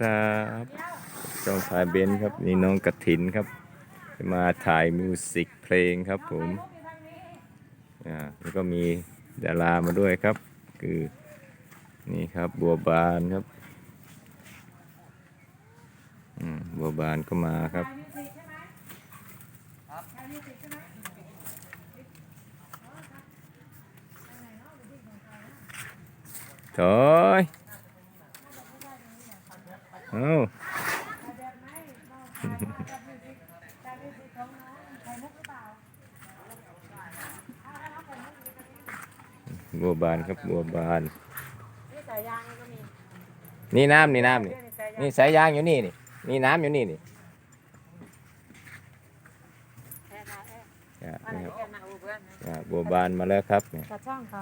ครับช่องถ่ายเบนซ์ครับนี่น้องกระถินครับ มาถ่ายมิวสิกเพลงครับผมอ่าแล้วก็มีดารามาด้วยครับ คือนี่ครับบัวบานครับอืมบัวบานก็มาครับถอย เอาบัวบานครับบัวบาน นี่สายยางนี่ก็มีนี่น้ำนี่น้ำนี่นี่สายยางนี่สายยางอยู่นี่นี่ นี่น้ำอยู่นี่นี่แอร์นะแอร์อะอันนี่นี้ครับแอร์นะอูเพื่อนอะบัวบานมาแล้วครับเนี่ยกระช่องเขา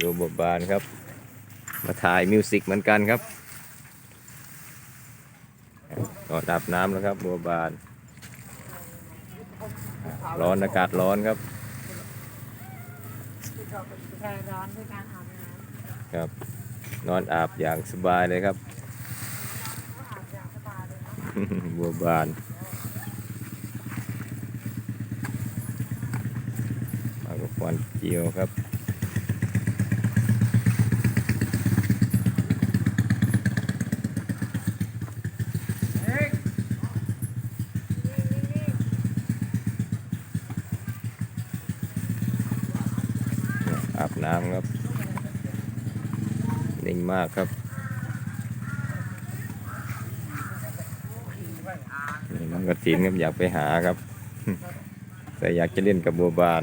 ดูบัวบานครับ มาถ่ายมิวสิกเหมือนกันครับก็ดับน้ำแล้วครับ บัวบาน ร้อนอากาศร้อนครับแพรร้อนด้วยการอาบน้ครับ นอนอาบอย่างสบายเลยครับก็อาบอย่างสบายเลยนะบัวบานมากับควันเจียวครับ อาบน้ำครับนิ่งมากครับนี่น้องกระถินครับอยากไปหาครับ แต่อยากจะเล่นกับบัวบาน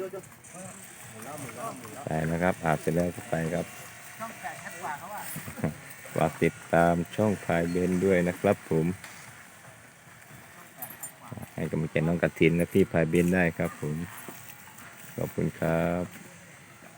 ล้วครับไปนะครับอาบเสร็จแล้วก็ไปครับช่องแปดชัดกว่าเขาอะฝากติดตามช่องพายเบนด้วยนะครับผม ให้กำลังใจน้องกระถินและพี่พายเบนได้ครับผม ขอบคุณครับ